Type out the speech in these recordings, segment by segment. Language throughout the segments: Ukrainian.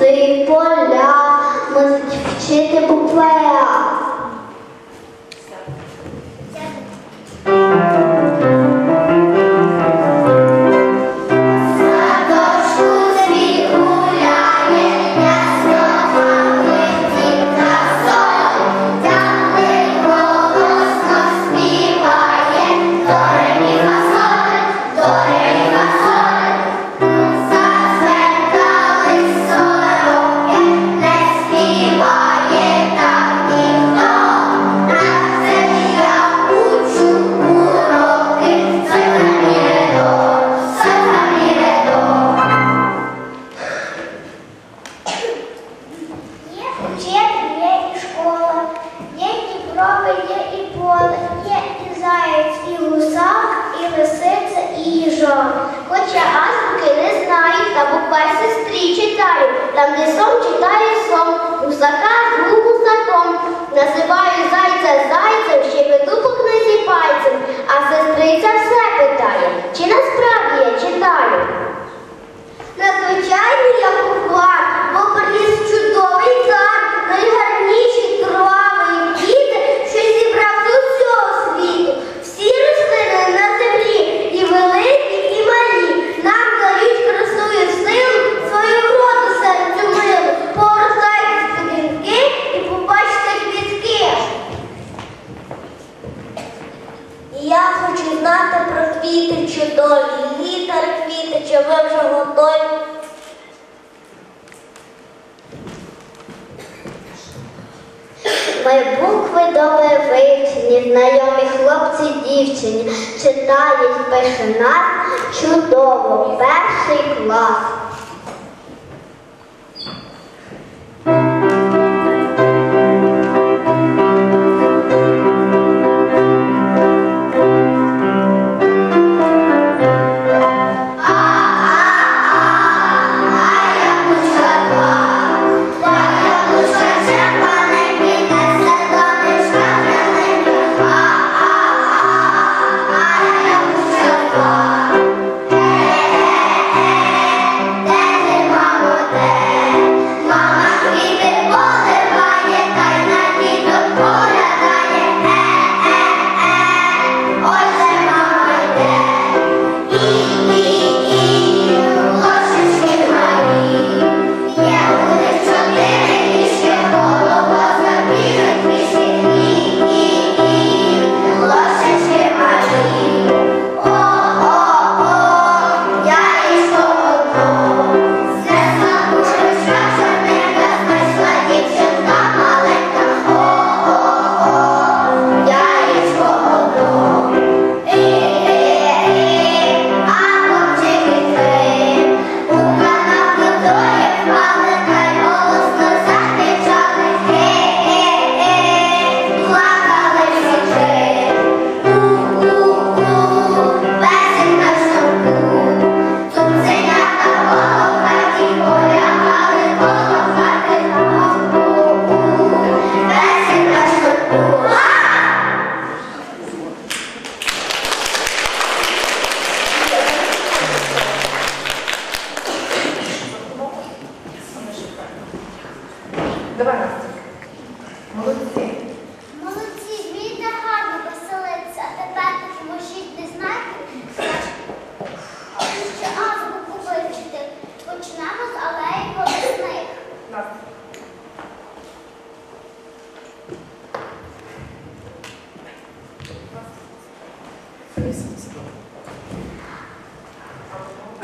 ліси, поля, мусить вчити гусака зву гусаком, називаю зайця зайцем, ще петухок на зі пальцем, а сестриця все питає, чи насправді я читаю. Надзвичайно я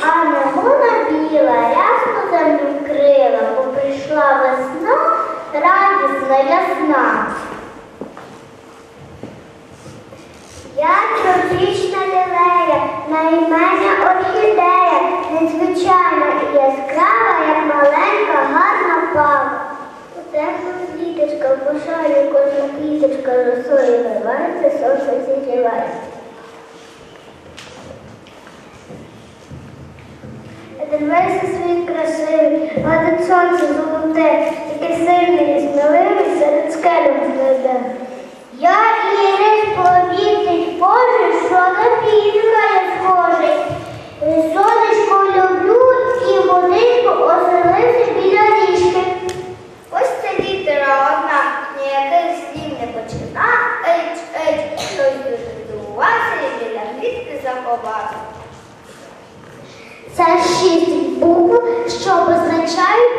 А негона біла, рясно землю вкрила, бо прийшла весна, радісна ясна. Я тропічна лілея, на ім'я орхідея, незвичайна і яскрава, як маленька, гарна пава. Утехла квіточка, в пошарі кожна квіточка росою вивається, сонце зігрівається. Дивися світ красивий, гладить сонце золоте, Який сильний і сміливий серед скелю зведе. Я ірис повітить, Боже, що на півка не схожий. Сонечко люблю і водичку оселився біля річки. Ось це літера одна, ніяких слів не починає. child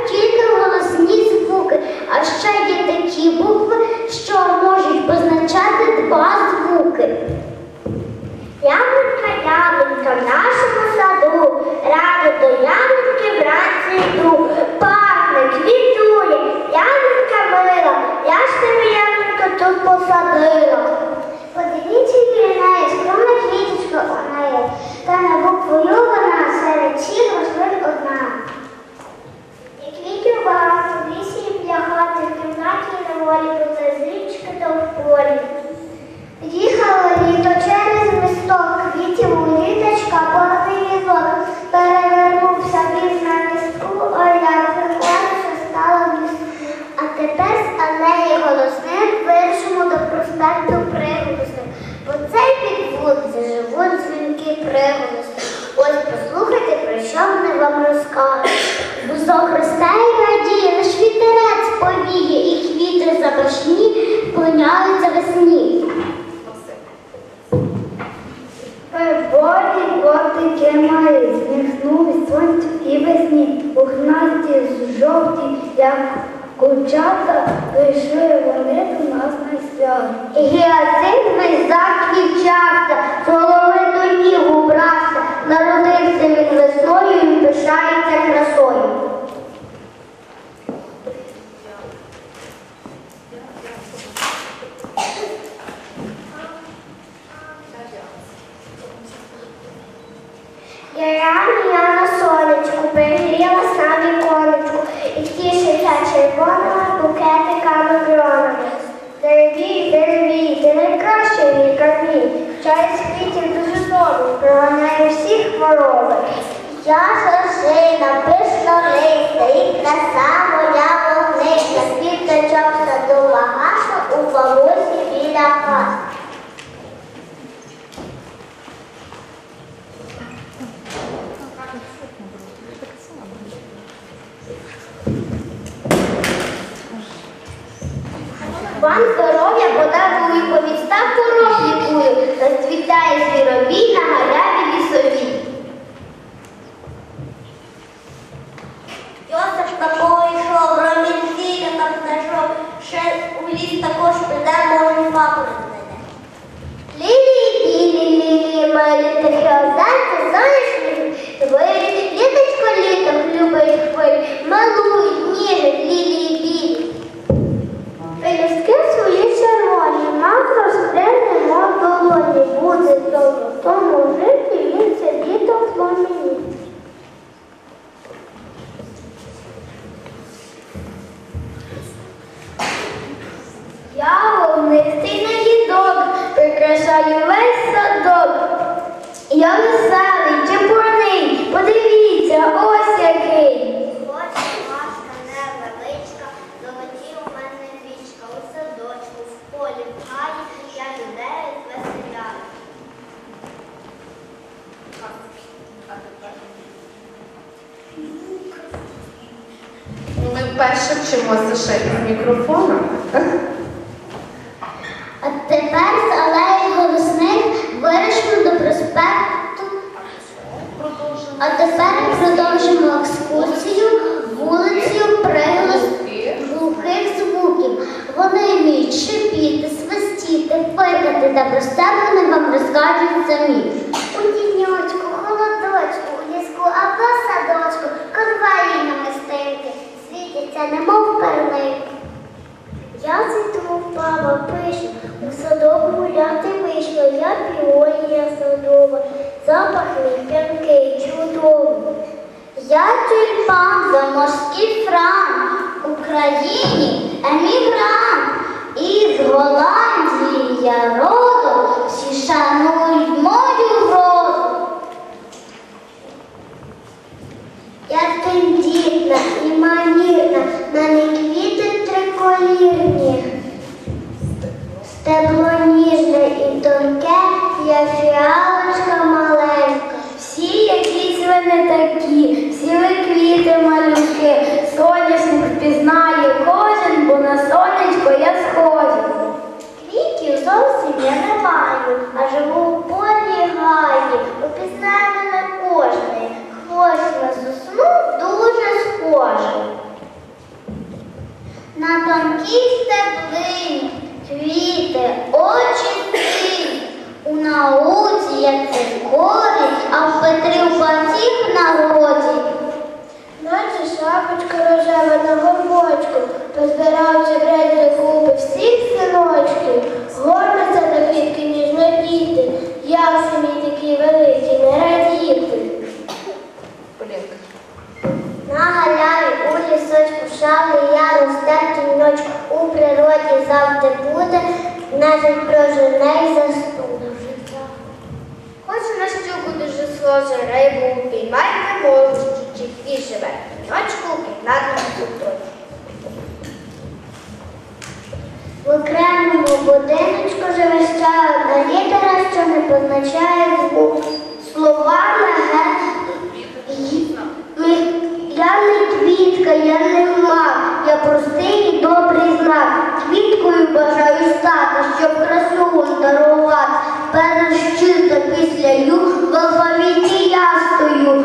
дзвінки. Ось послухайте, про що вони вам розкажуть. Бузок росте і радіє, лиш вітерець повіє, і квіти запашні вклоняються весні. Переборі котики малі, зміхнули сонцю і весні, пухнасті жовті, як курчата, прийшли вони до нас на свято. Гіацинт весь заквічався, проганяє всі хвороби. Я сосина, пишно листа, і краса моя вогнища, квіточок садова гаша у бабусі біля хат. Вам здоров'я подав у відстав порог лікую, розцвітає звіробій на вперше вчимося шити з мікрофоном. А тепер з алеї голосних вирішимо до проспекту. А тепер продовжимо екскурсію вулицею приголос глухих звуків. Вони вміють шипіти, свистіти, пикати та про себе вам розкажуть самі. Я фіалочка маленька. Всі якісь ви не такі, всі ви квіти малюки. Соняшник впізнає кожен, бо на сонечко я схожа. Квітів зовсім я не маю, а живу в полі гаї, опізнає мене кожний. Хвост на сосну дуже схожий. На тонкій стеблині квіти, очі. У науці як цирконі, а в Петрів панців на роді. Наче шапочка рожева на горбочку, позбиравши бред до купи всіх синочків, горнуться на квітки ніжно діти, як самі такі великі, не радіти. На галяві у лісочку шали я росте тіньочку у природі завжди буде, навіть прожене й заступиться. На що буде жисло, же рибу упіймай не можу, чи живе пеньочку у кімнатному куточку. В окремому будиночку живе ще одна літера, що не позначає звук. Слова леге. Я не квітка, я не мак, я простий і добрий знак. Квіткою бажаю стати, щоб красу дарувати. Перш чиста після ю в алфавіті я стою,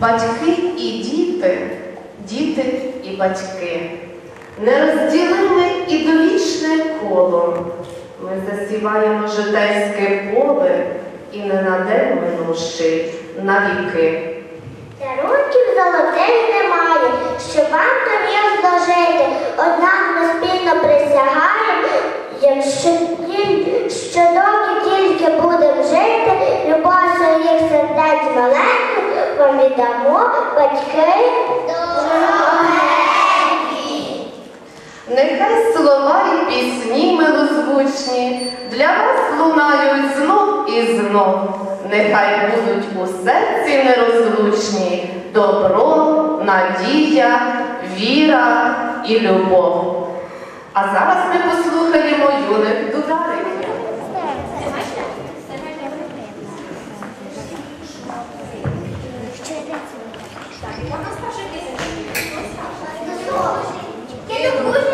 Батьки і діти, діти і батьки. Нерозділиме і довічне коло. Ми засіваємо житейське поле і не на день минувши навіки. Дарунків золотих немає, що вам тобі зложити, однак ми спільно присягаємо, якщо що доки тільки будемо жити, любов своїх сердець маленьких вам віддамо батьки. Нехай слова і пісні милозвучні для вас лунають знов і знов. Нехай будуть у серці нерозлучні добро, надія, віра і любов. А зараз ми послухаємо юних дудариків. Я люблю